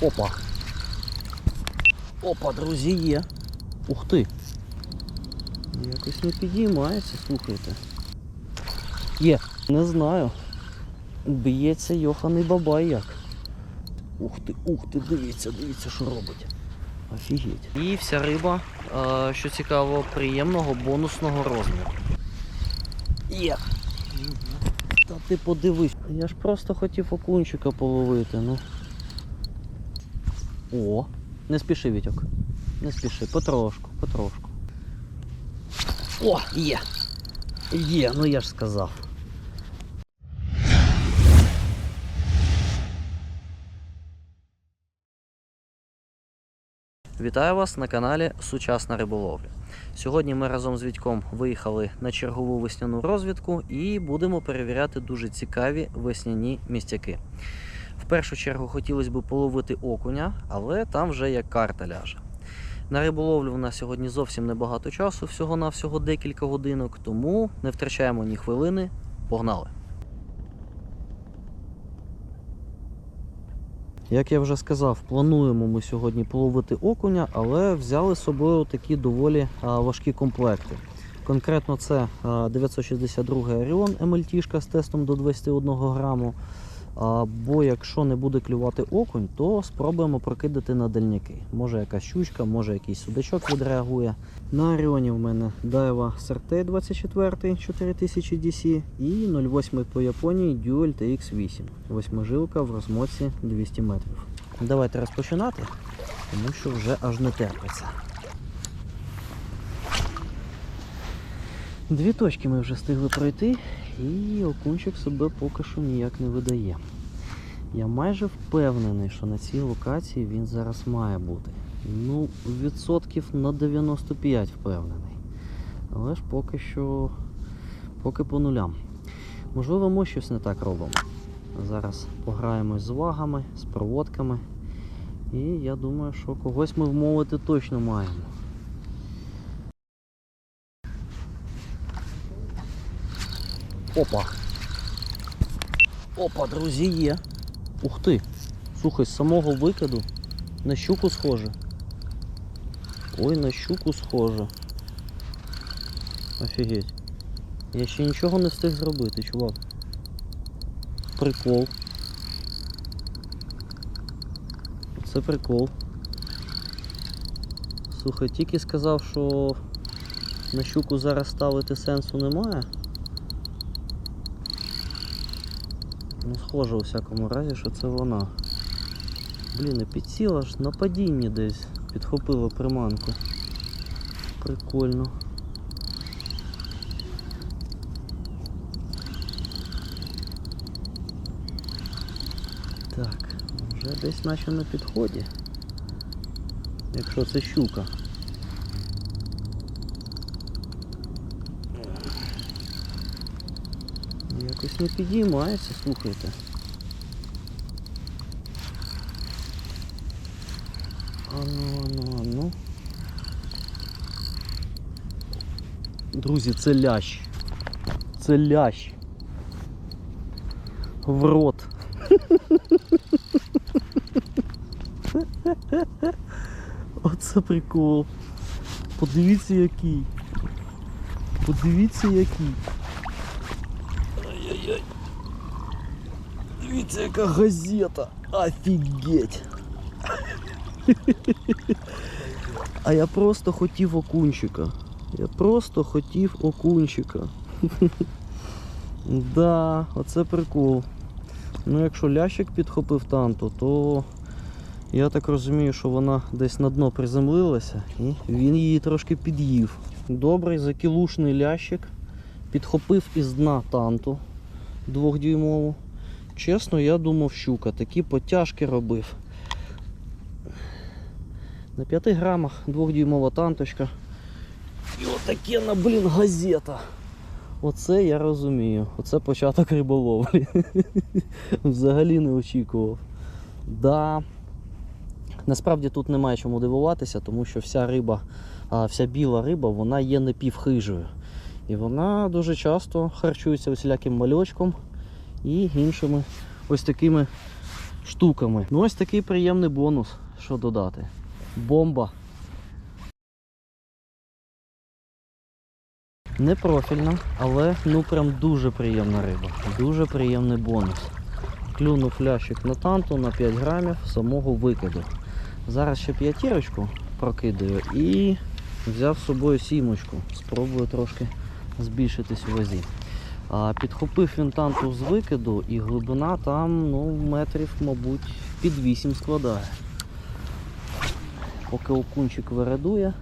Опа. Опа, друзі, є. Ух ти. Якось не підіймається, слухайте. Є, не знаю. Б'ється йоханий бабай як. Ух ти, ух ти, дивіться, дивіться, що робить. Офігеть. І вся риба, що цікаво, приємного бонусного розміру. Є. Та ти подивись. Я ж просто хотів окунчика половити, ну. О, не спіши, Вітьок. Не спіши, потрошку, потрошку. О, є! Є, ну я ж сказав. Вітаю вас на каналі Сучасна риболовля. Сьогодні ми разом з Вітьком виїхали на чергову весняну розвідку і будемо перевіряти дуже цікаві весняні містяки. В першу чергу хотілося б половити окуня, але там вже як карта ляже. На риболовлю в нас сьогодні зовсім небагато часу, всього-навсього декілька годинок, тому не втрачаємо ні хвилини. Погнали! Як я вже сказав, плануємо ми сьогодні половити окуня, але взяли з собою такі доволі важкі комплекти. Конкретно це а, 962 Orion MLT з тестом до 21 граму. А, Бо якщо не буде клювати окунь, то спробуємо прокидати на дальняки. Може якась щучка, може якийсь судачок відреагує. На Оріоні в мене Daiwa Sarte 24 4000 DC і 08 по Японії Dual TX8. Восьмижилка в розмотці 200 метрів. Давайте розпочинати, тому що вже аж не терпиться. Дві точки ми вже встигли пройти, і окунчик себе поки що ніяк не видає. Я майже впевнений, що на цій локації він зараз має бути. Ну, відсотків на 95 впевнений. Але ж поки що поки по нулям. Можливо, ми щось не так робимо. Зараз пограємось з вагами, з проводками. І я думаю, що когось ми вмовити точно маємо. Опа. Опа, друзі, є. Ух ти. Слухай, з самого викиду на щуку схоже. Ой, на щуку схоже. Офігеть. Я ще нічого не встиг зробити, чувак. Прикол. Це прикол. Слухай, тільки сказав, що на щуку зараз ставити сенсу немає. Ну, схоже у всякому разі, що це вона. Блін, і підсіла ж на падінні десь. Підхопила приманку. Прикольно. Так, вже десь наче на підході. Якщо це щука. Якось не підіймається, слухайте. Ану, ану, ану. Друзі, це лящ. Це лящ. В рот. Оце прикол. Подивіться який. Подивіться який. Ай-яй-яй. Дивіться, яка газета. Офігеть. А я просто хотів окунчика. Я просто хотів окунчика. Да, оце прикол. Ну якщо лящик підхопив танту, то я так розумію, що вона десь на дно приземлилася і він її трошки під'їв. Добрий закілушний лящик підхопив із дна танту двохдюймову. Чесно, я думав, щука. Такі потяжки робив. На 5 грамах двохдюймова танточка. І отаке блін, газета. Оце я розумію. Оце початок риболовлі. Взагалі не очікував. Да. Насправді тут немає чому дивуватися, тому що вся риба, вся біла риба, вона є напівхижою. І вона дуже часто харчується усіляким мальочком і іншими ось такими штуками. Ну ось такий приємний бонус, що додати. Бомба. Не профільна, але ну прям дуже приємна риба. Дуже приємний бонус. Клюнув лящик на танту на 5 грамів самого викиду. Зараз ще п'ятірочку прокидаю і взяв з собою сімочку. Спробую трошки збільшитись у вазі. Підхопив він танту з викиду і глибина там ну, метрів, мабуть, під 8 складає. Поки окунчик вирадує,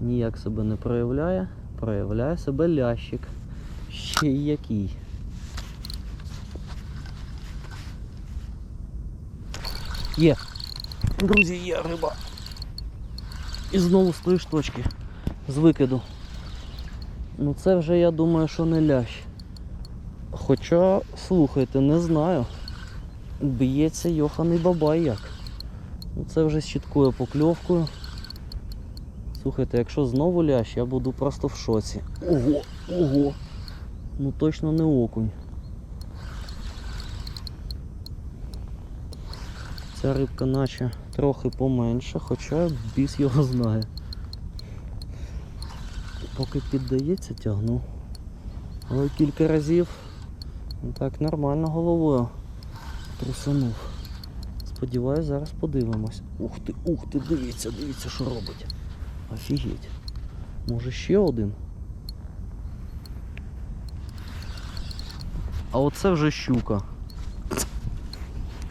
ніяк себе не проявляє, проявляє себе лящик. Ще й який. Є. Друзі, є риба. І знову з тої штучки. З викиду. Ну це вже я думаю, що не лящ. Хоча, слухайте, не знаю. Б'ється йоханий бабай як. Ну це вже з чіткою покльовкою. Слухайте, якщо знову лящ, я буду просто в шоці. Ого, ого. Ну точно не окунь. Ця рибка наче трохи поменша, хоча біс його знає. Поки піддається, тягну. Але кілька разів так нормально головою трусанув. Сподіваюсь, зараз подивимось. Ух ти, ух ти, дивіться, дивіться, що робить. Офігеть. Може ще один? А оце вже щука.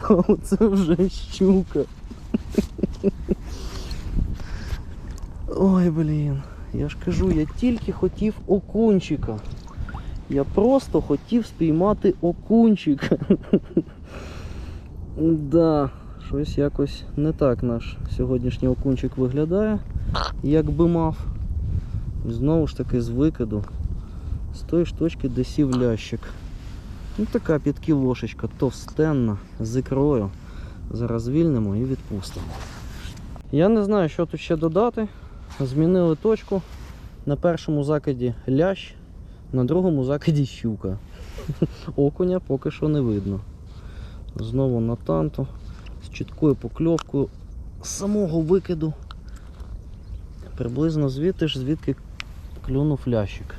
А оце вже щука. Ой, блін. Я ж кажу, я тільки хотів окунчика. Я просто хотів спіймати окунчика. Да, щось якось не так наш сьогоднішній окунчик виглядає, як би мав. Знову ж таки з викиду. З тої штучки де сів лящик. Ну така підкілошечка, товстенна, з ікрою. Зараз звільнимо і відпустимо. Я не знаю, що тут ще додати. Змінили точку. На першому закиді лящ, на другому закиді щука. Окуня поки що не видно. Знову на танту з чіткою покльовкою з самого викиду. Приблизно звідти ж звідки клюнув лящик.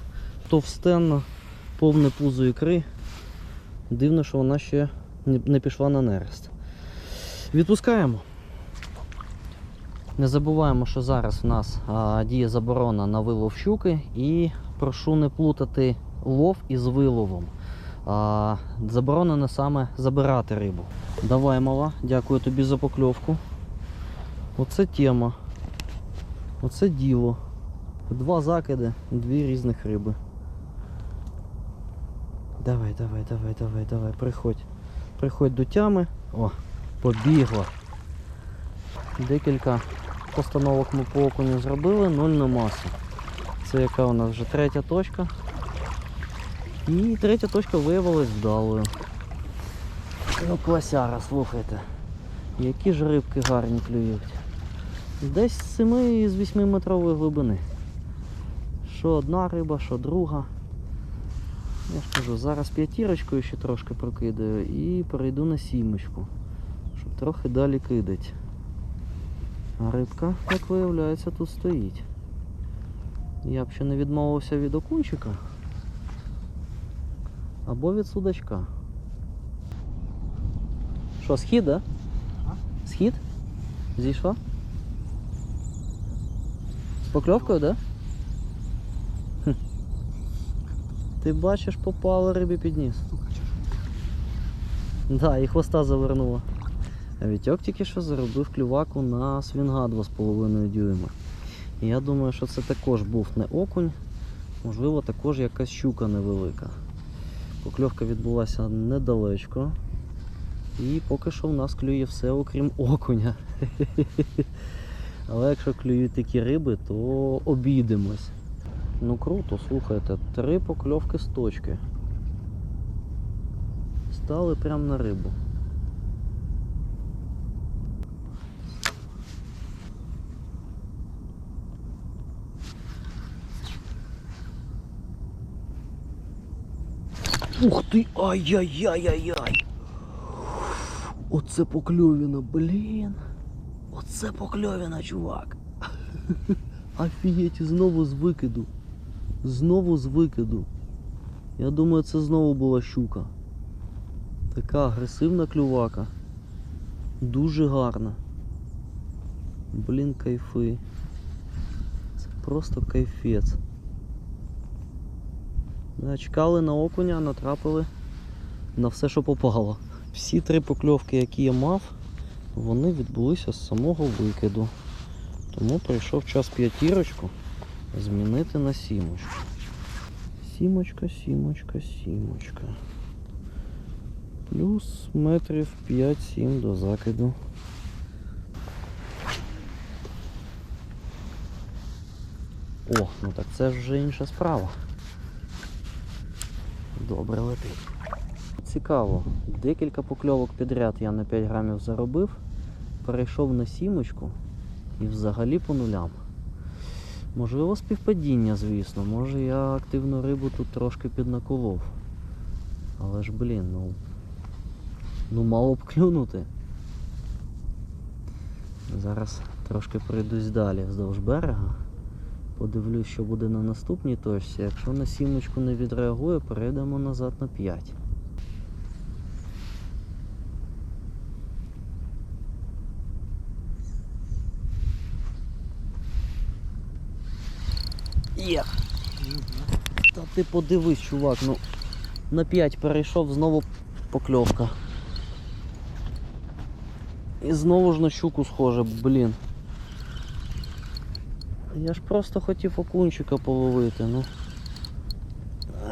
Товстенна, повне пузо ікри. Дивно, що вона ще не- пішла на нерест. Відпускаємо. Не забуваємо, що зараз в нас а, діє заборона на вилов щуки і прошу не плутати лов із виловом. А, заборонено саме забирати рибу. Давай, мала, дякую тобі за покльовку. Оце тема. Оце діло. Два закиди, дві різних риби. Давай, давай, давай, давай, давай, приходь. Приходь до тями. О, побігла. Декілька постановок ми по окуню зробили, нуль на масу. Це яка у нас вже третя точка. І третя точка виявилась вдалою. Ну, класяра, слухайте. Які ж рибки гарні клюють. Десь з 7 з 8 метрової глибини. Що одна риба, що друга. Я ж кажу, зараз п'ятірочкою ще трошки прокидаю і перейду на сімочку, щоб трохи далі кидати. А рибка, як виявляється, тут стоїть. Я б ще не відмовився від окунчика або від судачка. Що, схід, да? Схід? Зійшла? З покльовкою, да? Хм. Ти бачиш, попало рибі під ніс. Да, і хвоста завернула. Вітьок тільки що заробив клюваку на свінга 2,5 дюйма. І я думаю, що це також був не окунь, можливо, також якась щука невелика. Покльовка відбулася недалечко. І поки що в нас клює все, окрім окуня. Але якщо клюють такі риби, то обійдемось. Ну круто, слухайте, три покльовки з точки. Стали прямо на рибу. Ух ти! Ай-яй-яй-яй-яй! Оце покльовіна, блін. Оце покльовіна, чувак. Офігеть, знову з викиду. Знову з викиду. Я думаю, це знову була щука. Така агресивна клювака. Дуже гарна. Блін, кайфи. Це просто кайфець. Чекали на окуня, натрапили на все, що попало. Всі три покльовки, які я мав, вони відбулися з самого викиду. Тому прийшов час п'ятірочку змінити на сімочку. Сімочка, сімочка, сімочка. Плюс метрів 5-7 до закиду. О, ну так це вже інша справа. Добре летить. Цікаво, декілька покльовок підряд я на 5 грамів заробив, перейшов на сімочку і взагалі по нулям. Можливо, співпадіння, звісно. Може я активну рибу тут трошки піднаколов. Але ж блін, ну. Ну мало б клюнути. Зараз трошки пройдусь далі вздовж берега. Подивлюсь, що буде на наступній точці. Якщо на сімочку не відреагує, перейдемо назад на 5. Є. Та ти подивись, чувак, ну на 5 перейшов, знову покльовка. І знову ж на щуку схоже, блін. Я ж просто хотів окунчика половити, ну.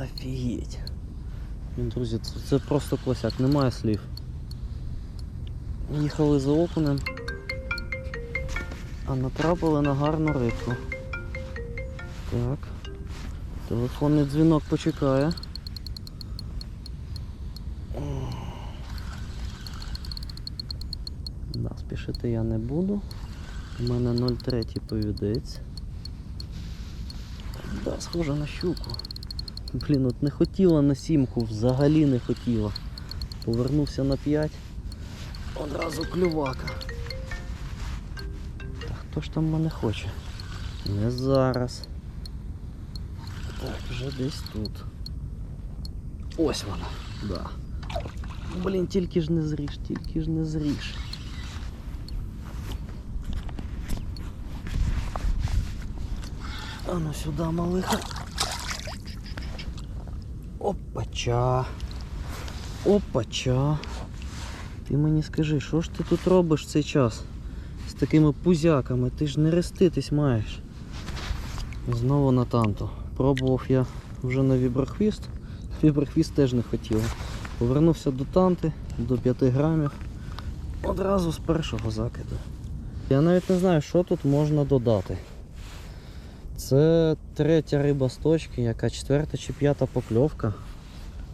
Офігеть. Ну, Друзі, це, це просто класяк, немає слів. Їхали за окунем, а натрапили на гарну рибку. Так. Телефонний дзвінок почекає. Да, спішити я не буду. У мене 0,3 повідець. Да, схоже на щуку. Блін, от не хотіла на сімку, взагалі не хотіла. Повернувся на 5. Одразу клювака. Та хто ж там мене хоче? Не зараз. Так, вже десь тут. Ось вона. Да. Блін, тільки ж не зріж, тільки ж не зріж. А ну сюди, малиха. Опача. Опача. Ти мені скажи, що ж ти тут робиш цей час? З такими пузяками, ти ж не реститись маєш. Знову на танту. Пробував я вже на віброхвіст. Віброхвіст теж не хотів. Повернувся до танти, до 5 грамів. Одразу з першого закиду. Я навіть не знаю, що тут можна додати. Це третя риба з точки, яка четверта чи п'ята покльовка.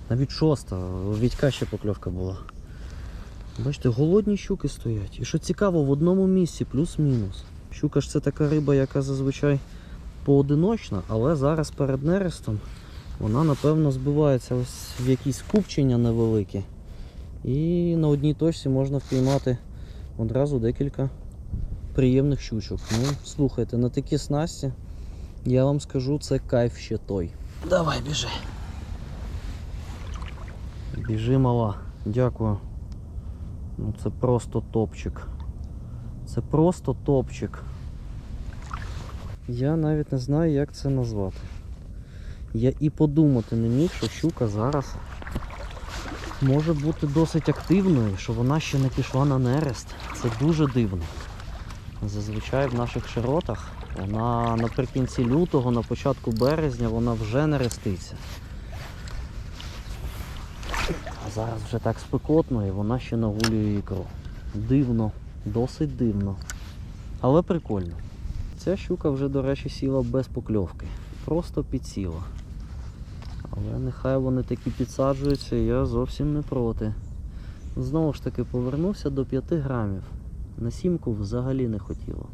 Навіть шоста, у Вітька ще покльовка була. Бачите, голодні щуки стоять. І що цікаво, в одному місці плюс-мінус. Щука ж це така риба, яка зазвичай поодиночна, але зараз перед нерестом вона напевно збивається ось в якісь купчення невеликі. І на одній точці можна впіймати одразу декілька приємних щучок. Ну, слухайте, на такі снасті я вам скажу, це кайф ще той. Давай, біжи. Біжи, мала. Дякую. Ну це просто топчик. Це просто топчик. Я навіть не знаю, як це назвати. Я і подумати не міг, що щука зараз може бути досить активною, що вона ще не пішла на нерест. Це дуже дивно. Зазвичай в наших широтах вона наприкінці лютого, на початку березня вона вже нереститься. А зараз вже так спекотно і вона ще нагулює ікру. Дивно, досить дивно. Але прикольно. Ця щука вже, до речі, сіла без покльовки. Просто підсіла. Але нехай вони такі підсаджуються, я зовсім не проти. Знову ж таки повернувся до 5 грамів. На сімку взагалі не хотіло.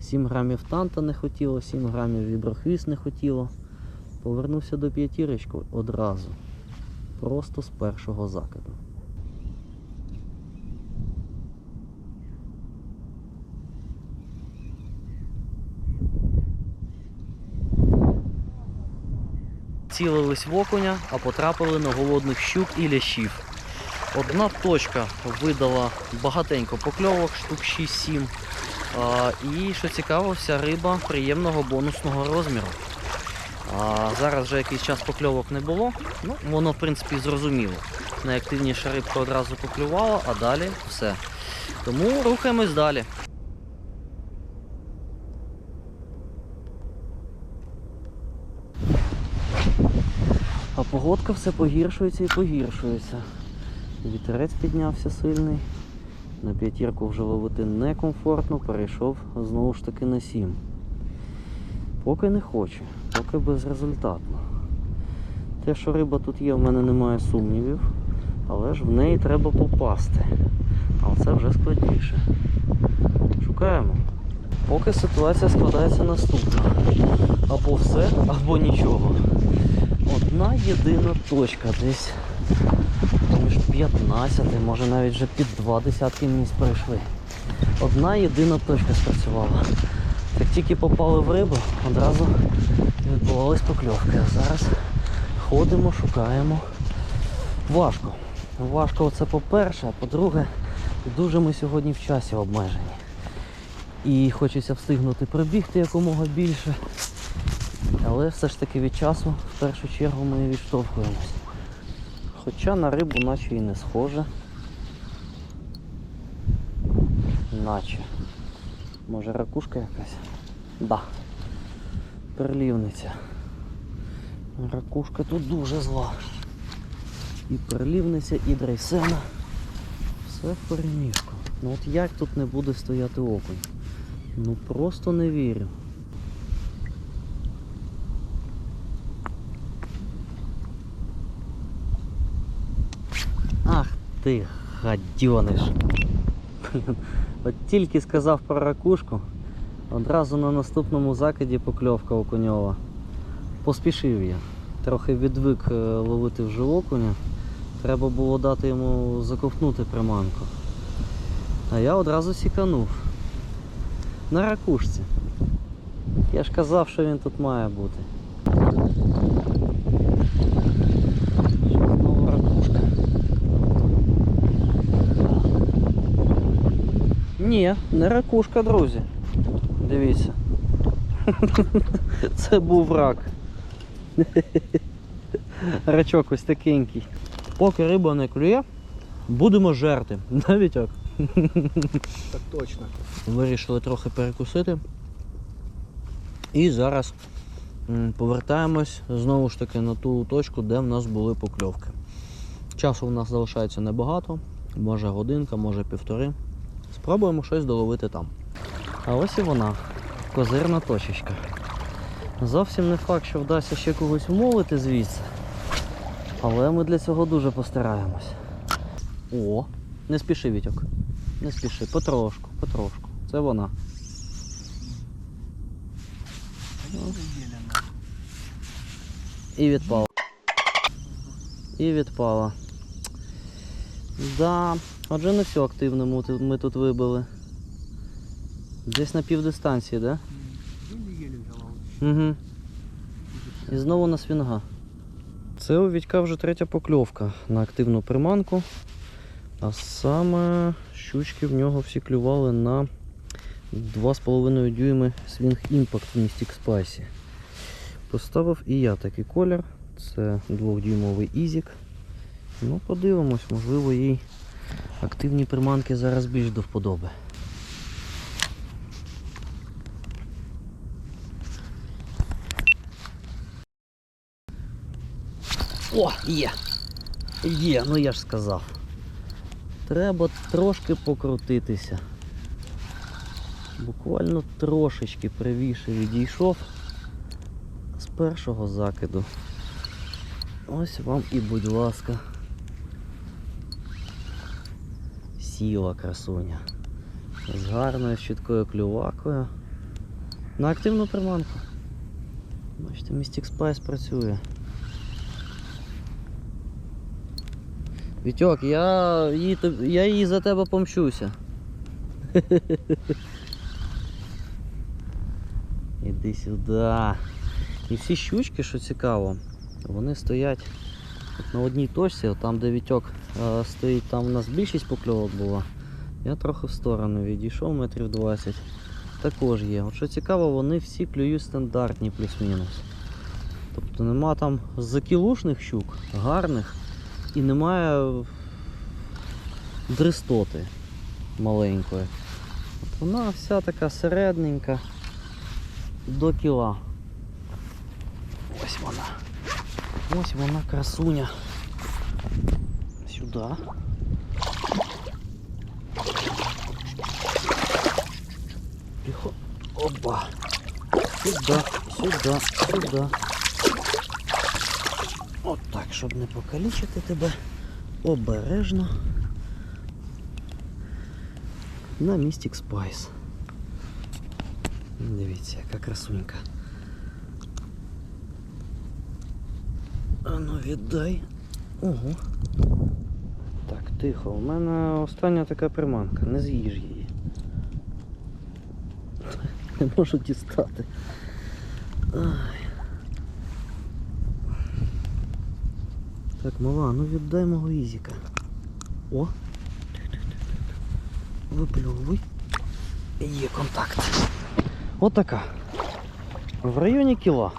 7 грамів танта не хотіло, 7 грамів віброхвіст не хотіло. Повернувся до п'ятірочку одразу. Просто з першого закиду. Цілились в окуня, а потрапили на голодних щук і лящів. Одна точка видала багатенько покльовок, штук 6-7. І що цікаво, вся риба приємного бонусного розміру. А, зараз вже якийсь час покльовок не було. Ну, воно в принципі зрозуміло. Найактивніша рибка одразу поклювала, а далі все. Тому рухаємось далі. А погодка все погіршується і погіршується. Вітерець піднявся сильний. На п'ятірку вже ловити некомфортно, перейшов знову ж таки на 7. Поки не хоче, поки безрезультатно. Те, що риба тут є, в мене немає сумнівів, але ж в неї треба попасти. А це вже складніше. Шукаємо. Поки ситуація складається наступна. Або все, або нічого. Одна єдина точка десь між 15, може навіть вже під два десятки місць пройшли. Одна єдина точка спрацювала. Як тільки попали в рибу, одразу відбувались покльовки. А зараз ходимо, шукаємо. Важко. Важко це по-перше, а по-друге, дуже ми сьогодні в часі обмежені. І хочеться встигнути пробігти якомога більше. Але все ж таки від часу в першу чергу ми відштовхуємось. Хоча на рибу наче і не схоже. Наче. Може ракушка якась? Да. Перлівниця. Ракушка тут дуже зла. І перлівниця, і дрейсена. Все в переміжку. Ну от як тут не буде стояти окунь? Ну просто не вірю. Ти, гадьониш. От тільки сказав про ракушку, одразу на наступному закиді покльовка окуньова. Поспішив я. Трохи відвик е, ловити вже окуня. Треба було дати йому заковтнути приманку. А я одразу сіканув. На ракушці. Я ж казав, що він тут має бути. Що знову ракушка. Ні, не ракушка, друзі. Дивіться. Це був рак. Рачок ось такенький. Поки риба не клює, будемо жерти. Навіть так. Так точно. Вирішили трохи перекусити. І зараз повертаємось знову ж таки на ту точку, де в нас були покльовки. Часу в нас залишається небагато, може годинка, може півтори. Спробуємо щось доловити там. А ось і вона, козирна точечка. Зовсім не факт, що вдасться ще когось вмовити звідси. Але ми для цього дуже постараємось. О, не спіши, Вітьок. Не спіши, потрошку, потрошку. Це вона. І відпала. І відпала. Да, отже не все активно ми тут- вибили. Десь на півдистанції, да? Еле-еле взяла. Угу. І знову на свінга. Це у Вітька вже третя покльовка на активну приманку. А саме щучки в нього всі клювали на 2,5 дюйми Swing Impact в Mystic Spice. Поставив і я такий колір. Це 2-дюймовий Ізік. Ну, подивимось, можливо, їй активні приманки зараз більш до вподоби. О, є! Є, ну я ж сказав. Треба трошки покрутитися. Буквально трошечки правіше відійшов з першого закиду. Ось вам і будь ласка. Сіла красуня. З гарною щиткою клювакою. На активну приманку. Бачите, Mystic Spice працює. Вітьок, я її, я її за тебе помщуся. Іди сюди. І всі щучки, що цікаво, Вони стоять от на одній точці, там де вітьок е, стоїть, там у нас більшість покльовок була. Я трохи в сторону відійшов метрів 20. Також є. От що цікаво, вони всі клюють стандартні плюс-мінус. Тобто нема там закілушних щук, гарних, і немає дристоти маленької. От вона вся така середненька до кіла. Ось вона. Ось вона красуня. Сюди. Тихо. Опа. Сюда, сюда, сюда. От так, щоб не покалічити тебе. Обережно. На Mystic Spice. Дивіться, яка красунька. Ану, віддай. Ого. Так, тихо. У мене остання така приманка. Не з'їж її. Не можу дістати. Ай. Так, мала, ну віддай мого Ізіка. О! Випльовуй. Є контакт. Отака. В районі кіла.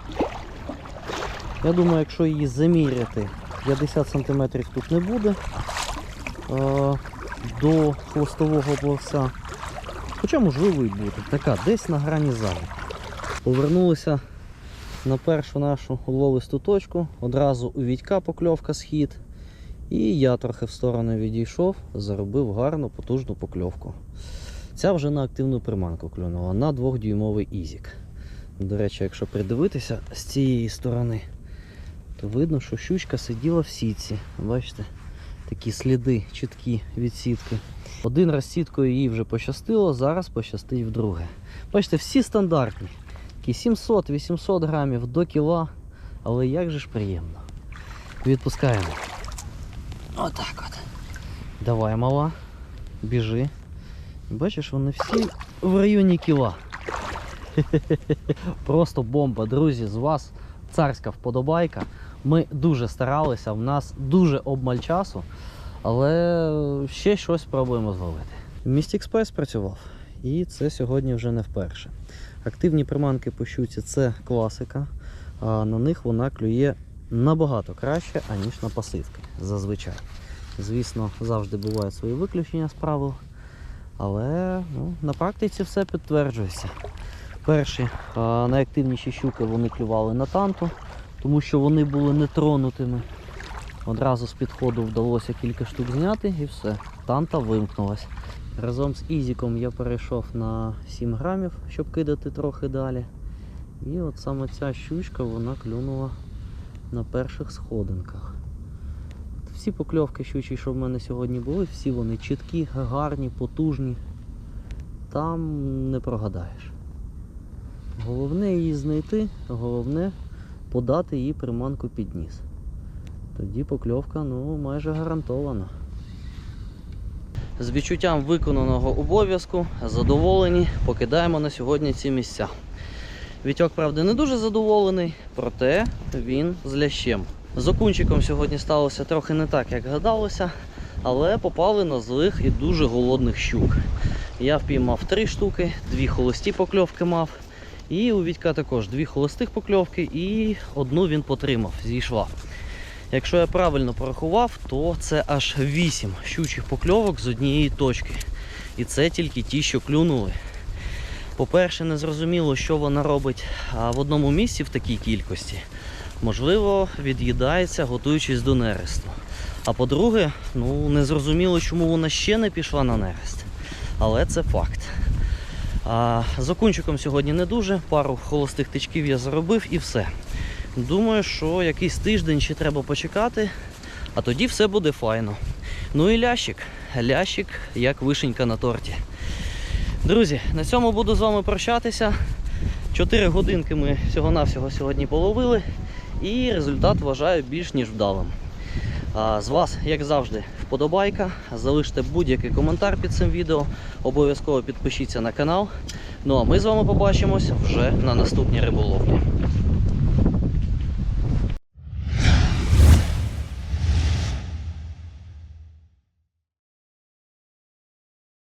Я думаю, якщо її заміряти, 50 см тут не буде. Е, До хвостового плавця. Хоча можливо і буде. Така, десь на грані зали. Повернулися на першу нашу ловисту точку. Одразу у Вітька покльовка схід. І я трохи в сторону відійшов, заробив гарну потужну покльовку. Ця вже на активну приманку клюнула на 2-дюймовий ізік. До речі, якщо придивитися з цієї сторони, видно, що щучка сиділа в сітці. Бачите, такі сліди чіткі від сітки. Один раз сіткою їй вже пощастило, зараз пощастить вдруге. Бачите, всі стандартні. Такі 700-800 грамів до кіла, але як же ж приємно. Відпускаємо. Отак от. Давай, мала. Біжи. Бачиш, вони всі в районі кіла. Просто бомба, друзі, з вас царська вподобайка. Ми дуже старалися, в нас дуже обмаль часу, але ще щось спробуємо зловити. Mystic Spice працював, і це сьогодні вже не вперше. Активні приманки по щуці це класика, а на них вона клює набагато краще, аніж на пасивки зазвичай. Звісно, завжди бувають свої виключення з правил, але ну, на практиці все підтверджується. Перші а, найактивніші щуки вони клювали на танту, тому що вони були нетронутими. Одразу з підходу вдалося кілька штук зняти і все. Танта вимкнулась. Разом з Ізіком я перейшов на 7 грамів, щоб кидати трохи далі. І от саме ця щучка вона клюнула на перших сходинках. Всі покльовки щучі, що в мене сьогодні були, всі вони чіткі, гарні, потужні. Там не прогадаєш. Головне її знайти, головне подати їй приманку під ніс. Тоді покльовка ну, майже гарантована. З відчуттям виконаного обов'язку, задоволені, покидаємо на сьогодні ці місця. Вітьок, правда, не дуже задоволений, проте він з лящем. З окунчиком сьогодні сталося трохи не так, як гадалося, але попали на злих і дуже голодних щук. Я впіймав три штуки, дві холості покльовки мав. І у Вітька також дві холостих покльовки і одну він потримав, зійшла. Якщо я правильно порахував, то це аж 8 щучих покльовок з однієї точки. І це тільки ті, що клюнули. По-перше, не зрозуміло, що вона робить в одному місці в такій кількості. Можливо, від'їдається, готуючись до нересту. А по-друге, ну не чому вона ще не пішла на нерест. Але це факт. А, з окунчиком сьогодні не дуже, пару холостих тичків я заробив і все. Думаю, що якийсь тиждень ще треба почекати, а тоді все буде файно. Ну і лящик. Лящик як вишенька на торті. Друзі, на цьому буду з вами прощатися. Чотири годинки ми всього-навсього сьогодні половили, і результат вважаю більш ніж вдалим. А з вас, як завжди, вподобайка. Залиште будь-який коментар під цим відео. Обов'язково підпишіться на канал. Ну а ми з вами побачимось вже на наступній риболовлі.